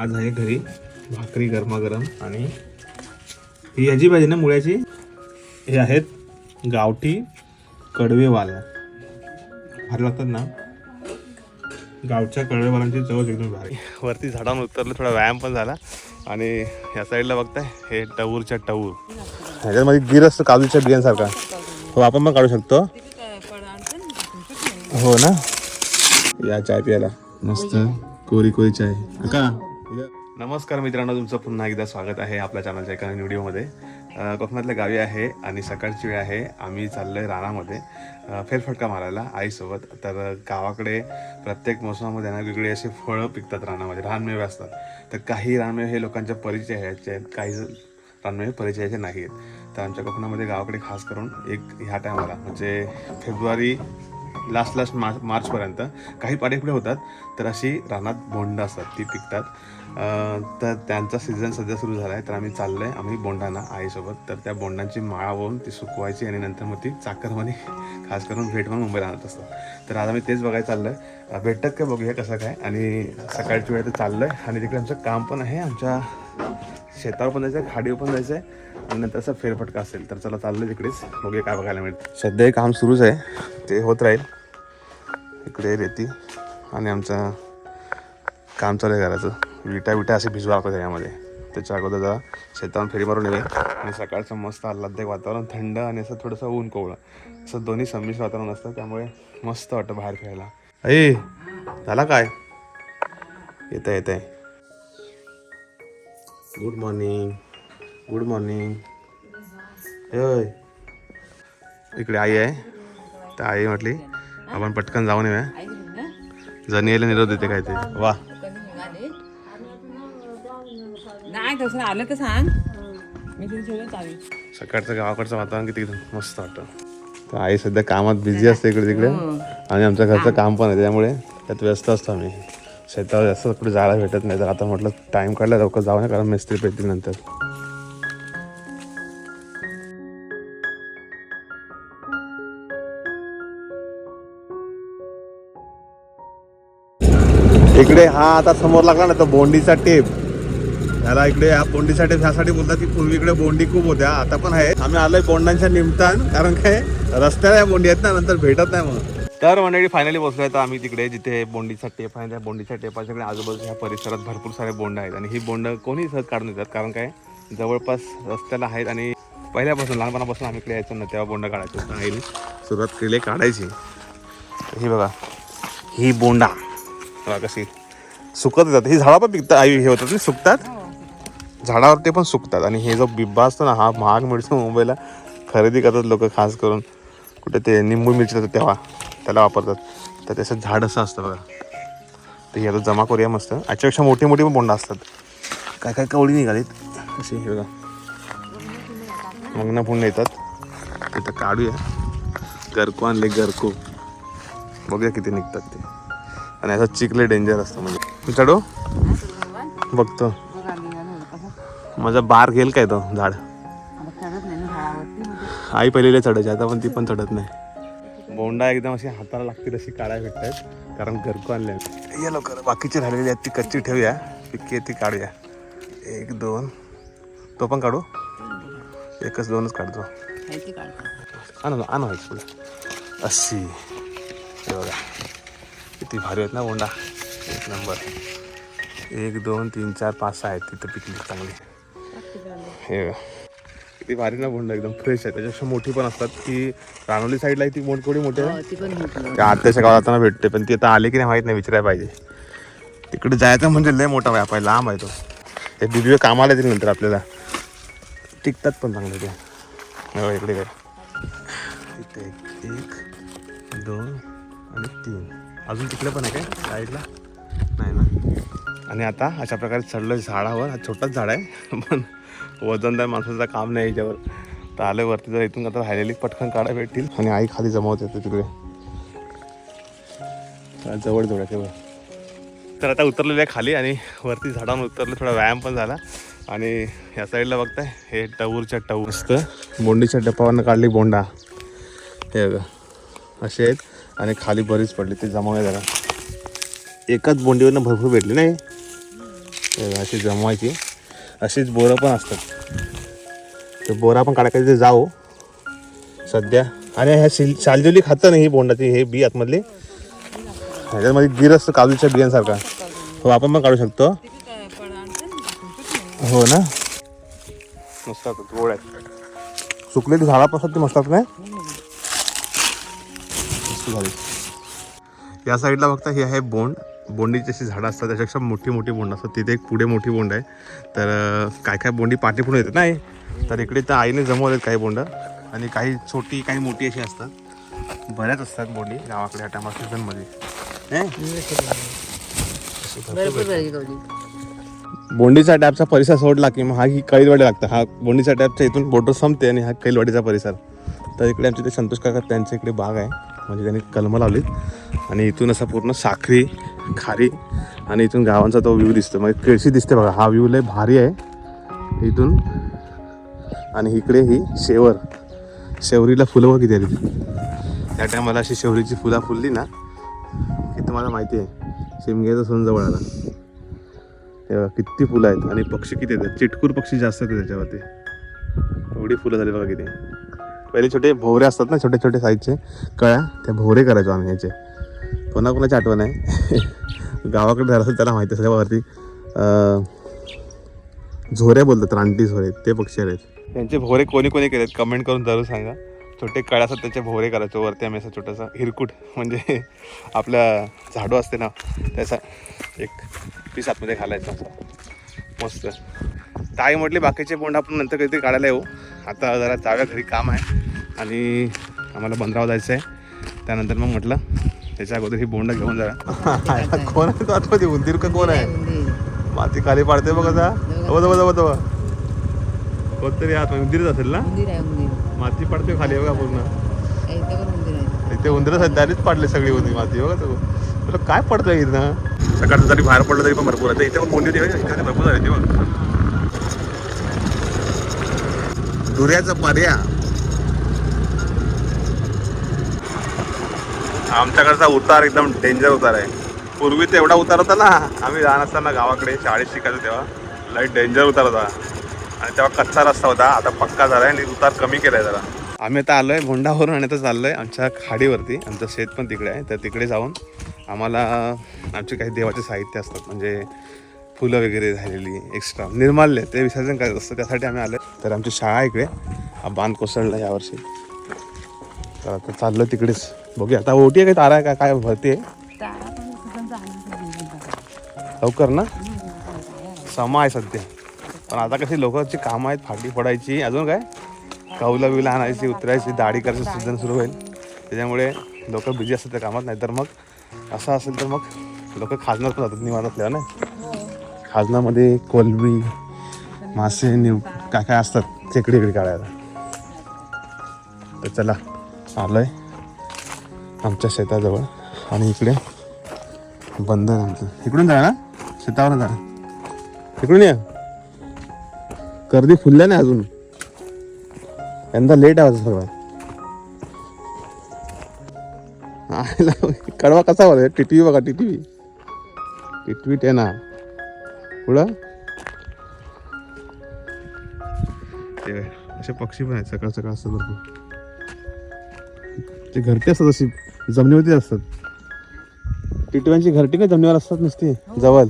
आज आहे घरी भाकरी गरमागरम आणि ही याची भाजी ना मुळ्याची. हे आहेत गावठी कडवेवाल भारी लागतात ना? गावच्या कडवेवालांची चव एकदम भारी. वरती झाडावर उतरलं थोडा व्यायाम पण झाला. आणि या साईडला बघताय हे टवूरच्या टवूर. ह्याच्यामध्ये गिर असतो काजूच्या बियांसारखा. हो आपण पण काढू शकतो. हो ना? या चाय प्यायला. मस्त कोरी कोरी चाय. का नमस्कार मित्रांनो तुमचं पुन्हा एकदा स्वागत आहे आपल्या चॅनलच्या एका व्हिडिओमध्ये कोकणातल्या गावी आहे आणि सकाळची वेळ आहे. आम्ही चाललोय रानामध्ये फेरफटका मारायला आईसोबत. तर गावाकडे प्रत्येक मोसमामध्ये ना वेगळी असे फळं पिकतात रानामध्ये रानमेवे असतात. तर काही रानमेवे हे लोकांच्या परिचयाचे आहेत काही रानमेवे परिचयाचे नाही आहेत तर आमच्या कोकणामध्ये गावाकडे खास करून एक ह्या टायमाला म्हणजे फेब्रुवारी लास्ट लास्ट मार्च मार्चपर्यंत. काही पाडे होतात? तर अशी रानात बोंड असतात ती पिकतात. तर त्यांचा सीझन सध्या सुरू झाला आहे तर आम्ही चाललो आहे आम्ही बोंडांना आईसोबत. तर त्या बोंडांची माळा होऊन ती सुकवायची आणि नंतर मग ती चाकरमध्ये खास करून भेट म्हणून मुंबईला आणत असतात. तर आज आम्ही तेच बघायला चाललो आहे भेटतात का बघूया कसं काय. आणि सकाळची वेळ तर चाललं आहे आणि तिकडे आमचं काम पण आहे आमच्या शेतावर पण जायचं आहे खाडीवर पण जायचं आहे आणि नंतर असं फेरफटका असेल तर चला चाललं तिकडेच. बघूया काय बघायला मिळतं. सध्या हे काम सुरूच आहे. ते होत राहील. इकडे रेती आणि आमचं काम चालू आहे घराचं. विटा विटा असे भिजवा लागतात यामध्ये त्याच्या अगोदर जरा शेतावर फेरी मारून येईल आणि सकाळचं मस्त आल्हाददायक वातावरण थंड आणि असं थोडंसं ऊन कोवळं. असं दोन्ही संमिश्र वातावरण असतं त्यामुळे मस्त वाटतं बाहेर फिरायला. अये झाला काय? येत आहे येत आहे गुड मॉर्निंग गुड मॉर्निंग होय इकडे आई आहे. तर आई म्हटली आपण पटकन जाऊन येऊया. जनियला निरोध देते काय ते. वा. नाही तसं आलं तर सांग. मी तुझी ठेवलं चावी. सकाळचं गावाकडचं वातावरण किती मस्त वाटतं. तर आई सध्या कामात बिझी असते इकडे तिकडे आणि आमच्या घरचं काम पण आहे त्यामुळे त्यात व्यस्त असतो आम्ही. शेतावर जास्त कुठे जायला भेटत नाही तर आता म्हटलं टाइम काढला लवकर जाऊ नये कारण मिस्त्री पेटतील नंतर. इकडे हा आता समोर लागला ना तो बोंडीचा टेप. त्याला इकडे या बोंडीचा टेप ह्यासाठी बोलतात की पूर्वी इकडे बोंडी खूप होत्या आता पण आहे आम्ही आलोय बोंडांच्या निमतान कारण काय रस्त्याला या बोंडी आहेत ना नंतर भेटत नाही म्हणून. तर मंडळी फायनली बसलो तर आम्ही तिकडे जिथे बोंडीचा टेप आहे त्या बोंडीच्या टेपाच्याकडे आजूबाजूच्या परिसरात भरपूर सारे बोंड आहेत. आणि ही बोंड कोणी सहज काढून देतात कारण काय जवळपास रस्त्याला आहेत आणि पहिल्यापासून लहानपणापासून आम्ही इकडे यायचो ना तेव्हा बोंड काढायचो. तर आईने सुरुवात केली काढायची. ही बघा ही बोंडा. बघा कशी सुकत येतात ही झाडं पण पिकतात आई हे होतात ते सुकतात. झाडावर ते पण सुकतात. आणि हे जो बिब्बा असतो ना हा महाग मिळतो मुंबईला खरेदी करतात लोक खास करून कुठे ते निंबू मिरची तेव्हा. त्याला वापरतात. तर त्याचं झाड असं असतं बघा. तर हे आता जमा करूया मस्त. याच्यापेक्षा मोठी मोठी पण बोंडा असतात. काय काय कवळी निघालीत? असे हे बघा. मग ना पुन्हा येतात. तिथं काढूया. गरको आणले गरको. बघूया किती निघतात ते. आणि असं चिकले डेंजर असतं म्हणजे. चढो चढू बघतो. माझा बार घेईल काय तो झाड? आई पहिलेले चढायची आता पण ती पण चढत नाही. बोंडा एकदम अशी हाताला लागतील अशी काढायला भेटतात. कारण घरको आणले या लवकर बाकीची राहिलेली आहेत ती कच्ची ठेवूया. पिक्की आहे ती काढूया. एक दोन. तो पण काढू? एकच दोनच काढतो. खायची आणू आहे पुढे अशी. हे बघा. किती भारी आहेत ना बोंडा. एक नंबर. एक दोन तीन चार पाच सहा आहेत तिथं पिकली चांगली. हे किती भारी ना बोंड एकदम फ्रेश आहे. त्याच्यापेक्षा मोठी पण असतात. ती रानोली साईडला ती मोठ थोडी मोठी आहे. ती त्या आत्याच्या गावात जाताना भेटते पण ती आता आली की नाही माहीत नाही विचारायला पाहिजे. तिकडे जायचं म्हणजे लय मोठा व्याप आहे लांब आहे तो. ते दिव्य कामाला येतील नंतर आपल्याला. टिकतात पण चांगले ते. हे इकडे काय? एक एक दोन आणि तीन. अजून तिकडे पण आहे काय? साईडला नाही ना. आणि आता अशा प्रकारे चढलं झाडावर. हा छोटाच झाड आहे पण वजनदार माणसाचं काम नाही याच्यावर. तर आलं वरती जर इथून आता राहिलेली पटकन काढा भेटतील. आणि आई खाली जमावत येते तिकडे. जवळ जवळ तर आता उतरलेलं आहे खाली आणि वरती झाडावर उतरलं थोडा व्यायाम पण झाला. आणि ह्या साईडला बघताय हे टवूरच्या टवूर. असतं बोंडीच्या टपावरनं काढली बोंडा. हे बघा. असे आहेत. आणि खाली बरीच पडली ते जमावणे जरा. एकाच बोंडीवरनं भरपूर भेटली नाही? अशी जमवायची. अशीच बोरं पण असतात. तर बोरा पण काढायला जाऊ. सध्या. आणि ह्या शिल शालजोली खातं नाही ही बोंडाची हे बी आतमधली. ह्याच्यामध्ये गिर असतं काजूच्या बियांसारखा. हो आपण पण काढू शकतो. हो ना? मस्त असतात गोड आहेत. सुकलेली झाडापासून ते मस्त नाही मस्त झाली. या साईडला फक्त हे आहे बोंड. बोंडीची अशी झाडं असतात त्याच्यापेक्षा मोठी मोठी बोंड असतात. तिथे एक पुढे मोठी बोंड आहे. तर काय काय बोंडी पाठी पुढे येतात? नाही. तर इकडे तर आईने जमवलेत काही बोंड. आणि काही छोटी काही मोठी अशी असतात. बऱ्याच असतात बोंडी गावाकडे टायमा सीझनमध्ये बोंडीचा टॅपचा परिसर सोडला की मग हा ही कैलवाडी लागतं. हा बोंडीचा टॅपच्या इथून बोटर संपते आणि हा कैलवाडीचा परिसर. तर इकडे आमचे ते संतोष काका त्यांच्या इकडे बाग आहे. म्हणजे त्यांनी कलमं लावलीत. आणि इथून असा पूर्ण साखरी खारी आणि इथून गावांचा तो व्ह्यू दिसतो. म्हणजे केळशी दिसते बघा हा व्ह्यू लय भारी आहे. इथून आणि इकडे ही शेवर. शेवरीला फुलं बघ किती आली त्या टायमाला अशी शेवरीची फुलं फुलली ना की तुम्हाला माहिती आहे शिमग्याचा सण जवळ आला तेव्हा किती फुलं आहेत. आणि पक्षी किती आहेत. चिटकूर पक्षी जास्त आहेत त्याच्यावरती. एवढी फुलं झाली बघा किती. पहिले छोटे भोवरे असतात ना छोटे छोटे साईजचे कळ्या त्या भोवरे करायचो आम्ही ह्याचे कोणाकोणाची आठवण आहे? गावाकडे झालं असेल त्याला माहिती असेल वरती. झोरे झोऱ्या बोलतात रानटी झोरे ते पक्षी आहेत. त्यांचे भोवरे कोणी कोणी केलेत? कमेंट करून जरूर सांगा. छोटे कळ्या असतात त्याचे भोवरे करायचो. वरती आम्ही असं छोटासा हिरकूट म्हणजे आपला झाडू असते ना त्याचा एक पीस आतमध्ये घालायचा असं मस्त. ताई म्हटली बाकीचे बोंड आपण नंतर कधीतरी काढायला येऊ. आता जरा जाव्या घरी काम आहे. आणि आम्हाला बंदराव जायचं आहे त्यानंतर मग म्हटलं त्याच्या अगोदर ही बोंड घेऊन जा. कोण आहे तो आतमध्ये? उंदीर का कोण आहे? माती खाली पाडते बघ आता बघ. बघ बघ बघ कोणतरी आत उंदीरच असेल ना? उंदीर आहे उंदीर. माती पडते खाली बघा पूर्ण. इथं उंदीर आहे. इथे उंदर सध्यानेच पाडले सगळी होती माती बघा तो तुला काय पडतं इथं? सकाळचं जरी बाहेर पडलं तरी पण भरपूर आहे. इथे पण होती इथे भरपूर होती बघ धुऱ्याचा पर्या आमच्याकडचा उतार एकदम डेंजर उतार आहे. पूर्वी तर एवढा उतार होता ना आम्ही लहान असताना गावाकडे शाळेत शिकायचो तेव्हा. लई डेंजर उतार होता. आणि तेव्हा कच्चा रस्ता होता आता पक्का झाला आहे आणि उतार कमी केलाय जरा. आम्ही आता आलोय भोंडावरून आणि आता चाललोय आमच्या खाडीवरती. आमचं शेत पण तिकडे आहे तर तिकडे जाऊन आम्हाला आमचे काही देवाचे साहित्य असतात म्हणजे फुलं वगैरे झालेली एक्स्ट्रा निर्माल्य ते विसर्जन करत असतं त्यासाठी आम्ही आलो तर आमची शाळा इकडे. हा बांध कोसळला यावर्षी तर आता चाललं तिकडेच. बघूया. आता ओटी आहे काय तारा आहे का? काय भरते लवकर ना? समा आहे सध्या. पण आता कशी लोकांची कामं आहेत फाटी फोडायची. अजून काय? कौला बिवला आणायची उतरायची दाढी करायचं सीझन सुरू होईल. त्याच्यामुळे लोक बिझी असतात त्या कामात नाहीतर मग असं असेल तर मग लोक खाजणार पण जातात निवांत असल्यावर ना खाजनामध्ये कोलबी मासे निव काय काय असतात? खेकडे इकडे काढायला. तर चला आलोय आमच्या शेताजवळ आणि इकडे बंद आमचं. इकडून जा ना शेतावर जा. इकडून या. गर्दी फुलल्या नाही अजून. यंदा लेट आहे सगळं. आयला, कडवा कसा वाला टिटवी बघा टिटवी. टिटवी टेना पुढं? ते असे पक्षी पण आहेत सकाळ सकाळ असतात भरपूर. ते घरटे असतात अशी जमिनीवरती असतात. टिटव्यांची घरटी नाही जमिनीवर असतात नुसती? जवळ.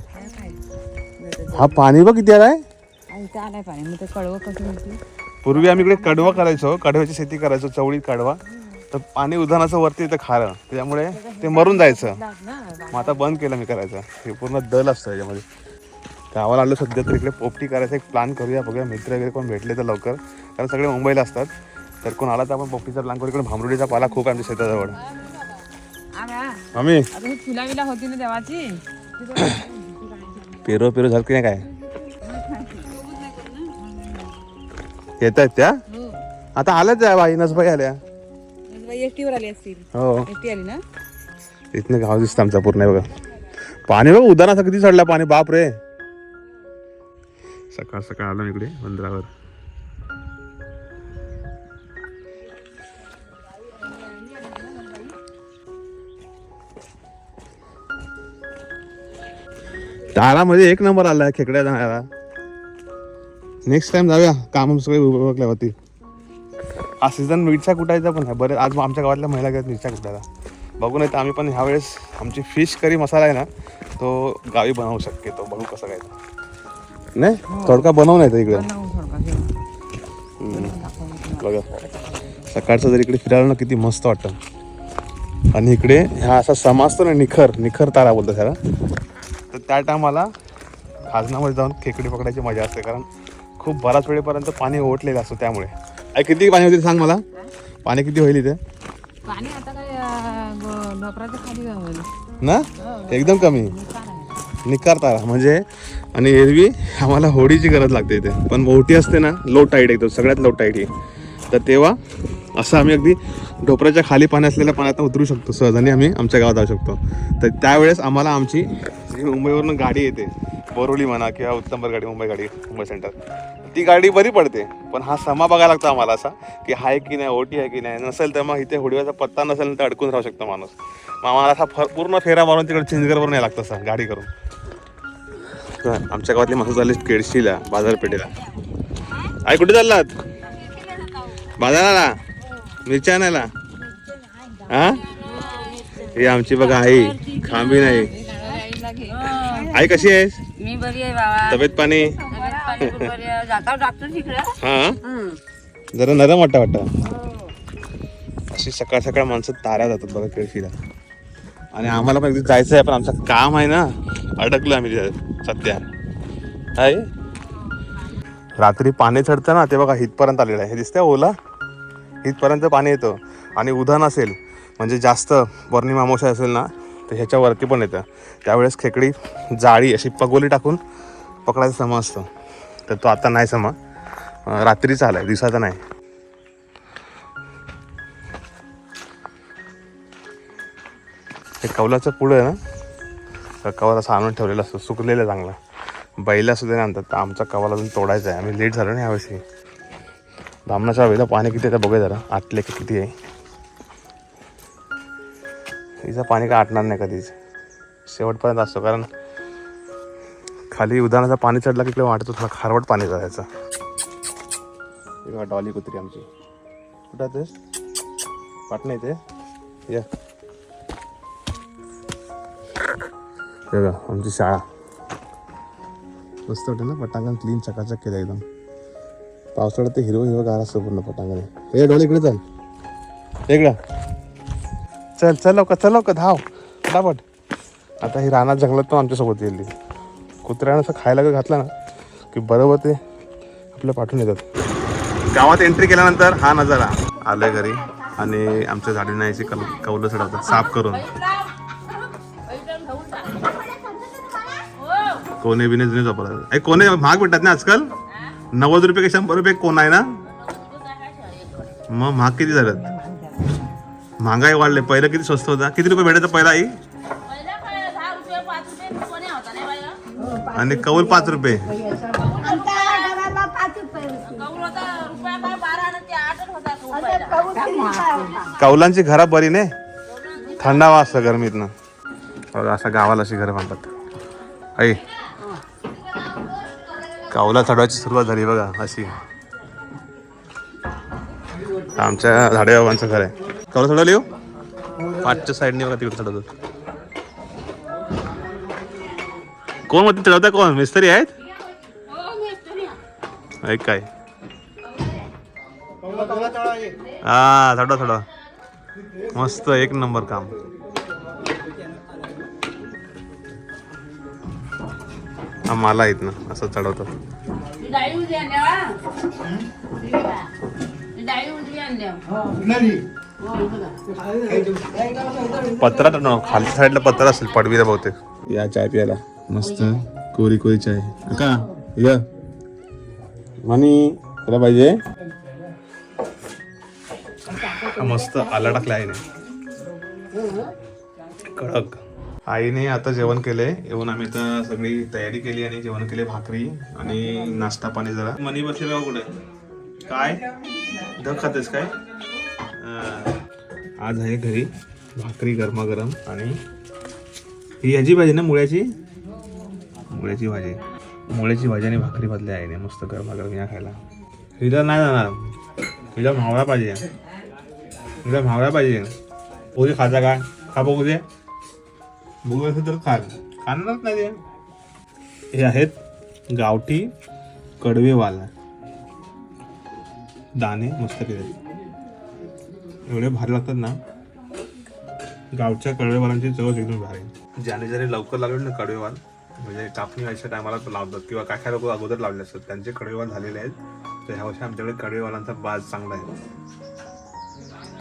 हा पाणी बघ किती आलाय होती पूर्वी आम्ही इकडे कडवा करायचो कडव्याची शेती करायचो चवळीत कडवा. तर पाणी उधाणाचं वरती येतं खारं त्याच्यामुळे ते मरून जायचं. मग आता बंद केलं मी करायचं. हे पूर्ण दल असतं याच्यामध्ये. गावाला आलं सध्या तर इकडे पोपटी करायचा एक प्लॅन करूया बघूया मित्र वगैरे कोण भेटले तर लवकर. कारण सगळे मुंबईला असतात. तर कोण आला तर आपण पोपटीचा प्लॅन करू. इकडे भांबरुडीचा पाला खूप आमच्या शेताजवळ. आम्ही फुला होती ना देवाची पेरो पेरो झालं की नाही काय? येत आहेत त्या? आता आल्याच त्या बाई नसबाई आल्या. आली असतील. हो. आली ना? इथनं गाव दिसतं आमचा पूर्ण हे बघा. पाणी बघ उदाहरणाचं किती चढलं पाणी बाप रे. सकाळ सकाळ आलो इकडे बंदरावर तारामध्ये एक नंबर आला खेकड्या जाणारा. नेक्स्ट टाइम जाऊया काम सगळे ओळखल्यावरती हा सीझन मिरच्या कुटायचा पण आहे. बरे आज आमच्या गावातल्या महिला गेल्या मिरच्या कुटायला. बघू नाही तर आम्ही पण ह्यावेळेस आमची फिश करी मसाला आहे ना तो गावी बनवू शक्यतो. बघू कसं काय. नाही? थोडका बनवू नाही तर इकडे. बघा. सकाळचं जर इकडे फिरायला ना किती मस्त वाटतं. आणि इकडे हा असा समा असतो ना निखर निखर तारा बोलतो त्याला तर त्या टायमाला खाजनामध्ये जाऊन खेकडी पकडायची मजा असते. कारण खूप बराच वेळेपर्यंत पाणी ओटलेलं असतं त्यामुळे. आई किती पाणी होते सांग मला? पाणी किती होईल इथे? पाणी आता काय अं, ग- डोकराच्या खाली गावलं ना? एकदम कमी? निकार तारा. म्हणजे आणि एरवी आम्हाला होडीची गरज लागते इथे. पण ओटी असते ना लो टाईट एकदम सगळ्यात लो टाईट ही. तर तेव्हा असं आम्ही अगदी ढोपराच्या खाली पाणी असलेल्या पाण्यात उतरू शकतो सहज आणि आम्ही आमच्या गावात जाऊ शकतो. तर त्यावेळेस आम्हाला आमची जी मुंबईवरून गाडी येते बोरोली म्हणा किंवा उत्तमबर गाडी मुंबई गाडी मुंबई सेंटर ती गाडी बरी पडते. पण हा समा बघायला लागतो आम्हाला असा की आहे की नाही ओटी आहे की नाही नसेल तर मग इथे होडीवाचा पत्ता नसेल तर अडकून राहू शकतो माणूस. मग आम्हाला असा फ- पूर्ण फेरा मारून तिकडे चिंचगडवरून यायला लागतं असं गाडी करून. तर आमच्या गावातली माणसं चालली केळशीला बाजारपेठेला. आई कुठे चाललात? बाजाराला? मिरच्या आणायला? हा ही आमची बघा आई खांबी नाही. आई कशी आहेस? मी बरी आहे बाबा. तब्येत पाणी? हा? जरा नरम वाटतं वाटतं. अशी सकाळ सकाळ माणसं ताऱ्या जातात बघा केळशीला. आणि आम्हाला पण एकदा जायचं आहे पण आमचं काम आहे ना अडकलो आम्ही सध्या. आहे? रात्री पाणी चढतं ना ते बघा हितपर्यंत आलेलं आहे. हे दिसतंय ओला? हितपर्यंत पाणी येतं. आणि उधाण असेल म्हणजे जास्त पौर्णिमा अमावस्या असेल ना तर ह्याच्यावरती पण येतं. त्यावेळेस खेकडी जाळी अशी पगोली टाकून पकडायचा समा असतो तर तो आता नाही समा. रात्रीचा आला आहे दिवसाचा नाही. हे कौलाचं पुढं आहे ना? तर असा आणून ठेवलेलं असतं सुकलेलं चांगलं. बैला सुद्धा नाही आणतात तर आमचा कवाला अजून तोडायचा आहे. आम्ही लेट झालो ना यावर्षी. धामणाच्या वेळेला पाणी किती आहे बघूया जरा. आटले की किती आहे. तिचं पाणी काय आटणार नाही कधीच. शेवटपर्यंत असतो कारण खाली उदाहरणाचा पाणी चढला की इकडे वाटतो थोडा खारवट पाणी जायचं. हे डॉली कुत्री आमची. कुठं आहे ते? पाटणा इथे. या. हे बघा आमची शाळा. मस्त वाटते ना पटांगण क्लीन चकाचक केलं एकदम. पावसाळ्यात ते हिरवं हिरवं गार असतं पूर्ण पटांगण. हे डॉली इकडे चल. इकडं. चल चल लवकर चल लवकर धाव. फटाफट. आता ही रानात जंगलात पण आमच्यासोबत येईल कुत्र्यानं असं खायला जर घातलं ना की बरोबर ते आपल्या पाठवून येतात गावात एंट्री केल्यानंतर हा नजारा आलोय घरी आणि आमच्या झाडीनायची कल कौलं चढवतात साफ करून. कोणे बिने जुने वापरतात अरे कोणे महाग भेटतात ना आजकाल? नव्वद रुपये कशा शंभर रुपये कोण आहे ना? मग महाग किती झालं महागाई वाढले. पहिलं किती स्वस्त होता? किती रुपये भेटायचं पहिला आई? आणि कौल पाच रुपये. कौलांची घरा बरी नाही थंडावा असतं गरमीतनं. बघा असं गावाला अशी घरं बांधतात. आई कावला चढवायची सुरुवात झाली बघा अशी. आमच्या झाडे बाबांचं घर आहे. कावला चढवली हो? पाचच्या साईडने बघा तिकडे चढवतात कोण मग चढवता कोण? मिस्त्री आहेत? ऐक काय. हा चढवा चढवा मस्त एक नंबर काम. हा मला येत ना असं चढवतो पत्रा खालच्या साईडला पत्रा असेल पडवीला बहुतेक. या चाय प्यायला. मस्त. कोरी कोरी चाय का या. म्हणी तुला पाहिजे? मस्त आला टाकला आईने कडक. आईने आता जेवण केलंय. येऊन आम्ही तर सगळी तयारी केली आणि जेवण केले भाकरी आणि नाश्ता पाणी जरा. मनी बसले बघा कुठे? काय? धग खातेस काय? आज आहे घरी. भाकरी गरमागरम आणि ही ह्याची पाहिजे ना मुळ्याची? मुळ्याची भाजी. मुळ्याची भाजी आणि भाकरी भाजली आहे मस्त गरमागरम या खायला. हिला नाही जाणार. हिला मावळा पाहिजे. हिला मावळा पाहिजे. पोरी खाजा का खा बघू दे. बघू असं तर खा. खाणारच नाही ते. हे आहेत गावठी कडवेवाला. दाणे मस्त केले एवढे भारी लागतात ना. गावच्या कडवेवालांची चवच एकदम भारी. ज्याने ज्याने लवकर लागले ना कडवेवाल म्हणजे कापणी व्हायच्या टायमाला लावतात किंवा काय काय लोक अगोदर लावले असतात. त्यांचे कडवेवाल झालेले आहेत. तर ह्या वर्षी आमच्याकडे कडवेवालांचा बाज चांगला आहे.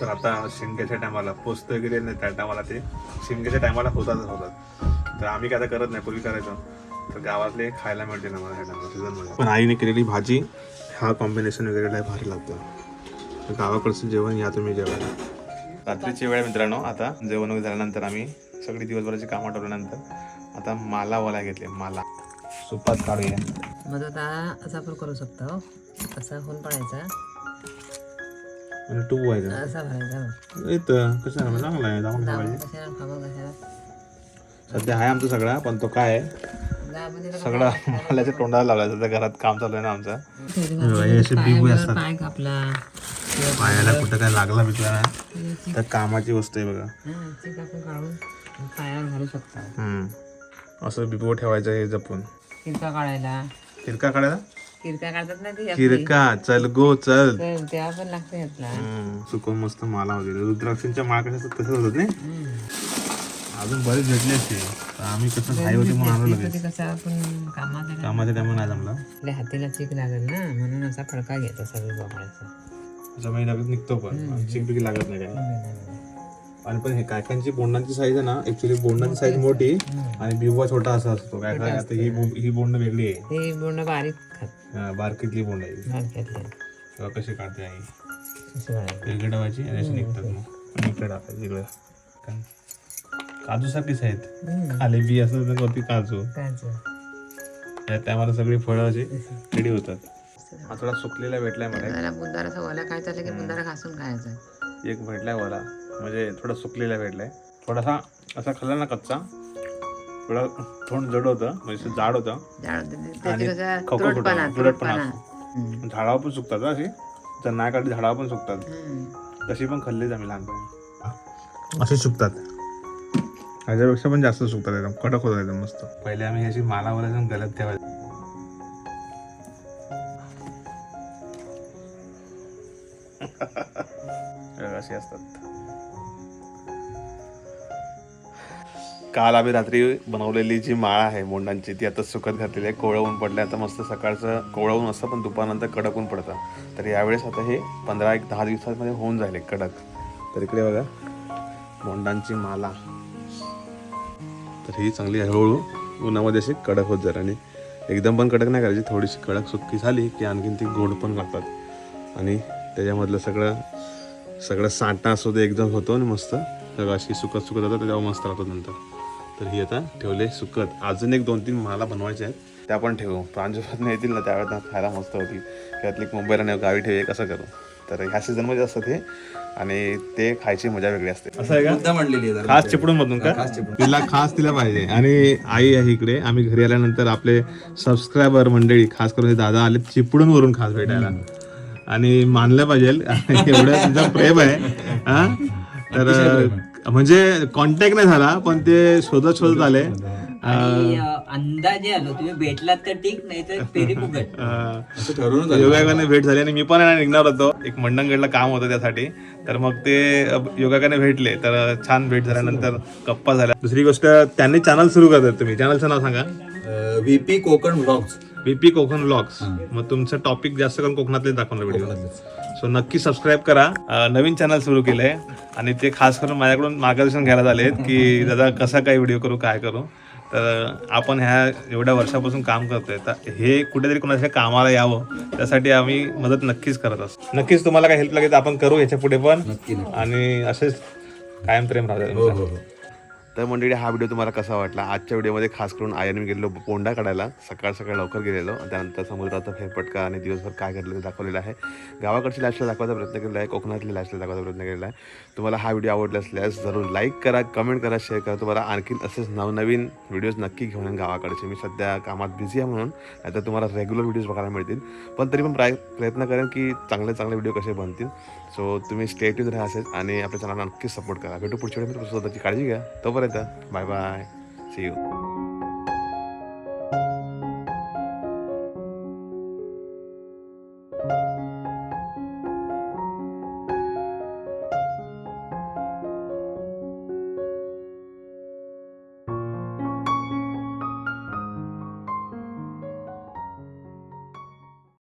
तर आता शिमग्याच्या टायमाला पोस्त वगैरे नाही त्या टायमाला ते शिमग्याच्या टायमाला होतातच होतात तर आम्ही काय आता करत नाही पूर्वी करायचो. तर गावातले खायला मिळते ना मला ह्या टायमाला सीझनमध्ये पण आईने केलेली भाजी हा कॉम्बिनेशन वगैरे लय भारी लागतं. तर गावाकडचं जेवण या तुम्ही जेवायला. रात्रीची वेळ मित्रांनो आता जेवण वगैरे झाल्यानंतर आम्ही सगळी दिवसभराची कामं आटवल्यानंतर आता माला वाला घेतले माला. सुपात काढूया. मग आता असं आपण करू शकतो. असा होल पडायचा. आणि टू व्हायचं. असा भरायचा येतं. कसं आहे चांगला आहे. जाऊन दाबून पाहिजे कशाला? खाबा कशाला? सध्या आहे आमचा सगळा पण तो काय आहे? दाबून दिलं का सगळा माल्याच्या तोंडाला लावला सध्या घरात काम चालू आहे ना आमचं. पायावर हे असे बिबू असतात. पाय कापला. पायाला कुठं काय लागला बिकला ना तर कामाची वस्तू आहे बघा. हा, चिक आपण काढून पायावर घालू शकतो. हम्म. असं बिबो ठेवायचं हे जपून. किरका काढायला. किरका काढायला? किरका काढतात ना ती. किरका चल गो चल. तर तेव्हा पण लागते यातला. सुकून मस्त माला वगैरे. रुद्राक्षांच्या माळ कशा असतात तसंच होतात नाही? अजून बरेच भेटले असते. तर आम्ही कसं खाई होते म्हणून आणलं लगेच. कसं आपण. कामाच्या टायमा नाही जमला. आपल्या हातीला चीक लागेल ना म्हणून असा फडका घेतो सगळं वापरायचा जमाई लागत निघतो पण. चिकपिकी लागत नाही काय आणि पण हे कायकांची बोंडांची साईज आहे ना ऍक्च्युली बोंडांची साईज मोठी आणि बिबवा छोटा असा असतो. काय काय आता ही बो- ही बोंड वेगळी आहे. हे पूर्ण बारीक खात. हा, बारकीतली बोंड आहे तेव्हा कशी काढते आई? असं ठेवायची आणि अशी निघतात मग. आणि इकडे टाकायची इकडे काय? काजूसारखीच आहेत. हम्म. खाली बी असं तर वरती काजू. काजू. या टायमाला सगळी फळं अशी रेडी होतात. हा थोडा सुकलेला भेटलाय मला बुंदाराचा ओला काय चाललं की बुंदारा घासून खायचा? एक भेटलाय मला म्हणजे थोडा सुकलेला भेटलाय. थोडासा असा खाल्ला ना कच्चा. थोडा थोडं जड होतं म्हणजे जाड होतं. आणि खवखव तुरटपणा. झाडावर पण सुकतात अशी. जर नाही काढली झाडावर पण सुकतात. तशी पण खाल्लीच आम्ही लहानपणी. असे सुकतात. ह्याच्यापेक्षा पण जास्त सुकतात एकदम. कडक होतात एकदम मस्त. पहिले आम्ही ह्याची माला वगैरे गलत ठेवायचं. अशी असतात. काल आम्ही रात्री बनवलेली जी माळ आहे मोंडांची ती आता सुकत घातलेली आहे. कोवळं ऊन पडलं आता मस्त सकाळचं कोवळं ऊन असतं पण दुपारनंतर कडक ऊन पडतं. तर यावेळेस आता हे पंधरा एक दहा दिवसामध्ये होऊन जाईल कडक. तर इकडे बघा मोंडांची माला. तर ही चांगली हळूहळू उन्हामध्ये अशी कडक होत जाईल. आणि एकदम पण कडक नाही करायची थोडीशी कडक सुक्की झाली की आणखीन ती गोड पण लागतात. आणि त्याच्यामधलं सगळं सगळं साठा असतो ते एकदम होतो आणि मस्त सगळं अशी सुकत सुकत जातं त्याच्यावर मस्त राहतो नंतर. तर ही आता ठेवले सुकत. अजून एक दोन तीन माला बनवायच्या आहेत. त्या पण ठेवू. प्रांजूपात येतील ना त्यावेळेस खायला मस्त होती. त्यातली मुंबईला नाही गावी ठेवे कसं करू. तर ह्या सीझनमध्ये असतं ते. आणि ते खायची मजा वेगळी असते. असं आहे का? म्हणलेली. खास चिपडून मधून का? तिला खास तिला पाहिजे. आणि आई आहे इकडे. आम्ही घरी आल्यानंतर आपले सबस्क्रायबर मंडळी खास करून दादा आले चिपडून वरून खास भेटायला. आणि मानलं पाहिजे. एवढं तुमचं प्रेम आहे. हा? तर म्हणजे कॉन्टॅक्ट नाही झाला पण ते शोधत शोधत आले. आणि अ, अंदाजे आलो तुम्ही भेटलात तर ठीक नाही तर पेरी फुकट अं, असं ठरवून झालं. योगायोगाने भेट झाली आणि मी पण आहे ना निघणार होतो. एक मंडणगडला काम होतं त्यासाठी. तर मग ते अ, योगायोगाने भेटले. तर छान भेट झाल्यानंतर गप्पा झाल्या. दुसरी गोष्ट त्यांनी चॅनल सुरू करतात तुम्ही. चॅनलचं नाव सांगा. अं, VP Kokan blogs BP Kokan blogs मग तुमचं टॉपिक जास्त करून कोकणातले दाखवणार व्हिडिओ सो नक्की सबस्क्राईब करा. अ, नवीन चॅनल सुरू केलंय. आणि ते खास करून माझ्याकडून मार्गदर्शन घ्यायला आलेत की दादा कसा काय व्हिडिओ करू काय करू? तर आपण ह्या एवढ्या वर्षापासून काम करतोय. तर हे कुठेतरी कोणाच्या कामाला यावं त्यासाठी आम्ही मदत नक्कीच करत असतो. नक्कीच तुम्हाला काय हेल्प लागेल तर आपण करू याच्यापुढे पण. आणि असेच कायम प्रेम राहू द्या हो. हो हो. तर मंडळी हा व्हिडिओ तुम्हाला कसा वाटला? आजच्या व्हिडिओमध्ये खास करून आयन मी गेलेलो पोंडा काढायला. सकाळ सकाळ लवकर गेलेलो. त्यानंतर समुद्राचा फेरफटका आणि दिवसभर काय घडलं ते दाखवलेलं आहे. गावाकडची लाईफस्टाईल दाखवायचा प्रयत्न केलेला आहे. कोकणातली लाईफस्टाईल दाखवायचा प्रयत्न केलेला आहे. तुम्हाला हा व्हिडिओ आवडला असल्यास जरूर लाईक करा कमेंट करा शेअर करा. तुम्हाला आणखीन असेच नवनवीन व्हिडिओज नक्की घेऊन गावाकडचे. मी सध्या कामात बिझी आहे म्हणून नाहीतर तुम्हाला रेग्युलर व्हिडिओज बघायला मिळतील. पण तरी पण प्राय प्रयत्न करेन की चांगले चांगले व्हिडिओ कसे बनतील. सो तुम्ही स्टेट राहा असेल आणि आपल्या चॅनलला नक्कीच सपोर्ट करा. भेटू पुढच्या वेळी स्वतःची काळजी घ्या. तोपर्यंत बाय बाय सी यू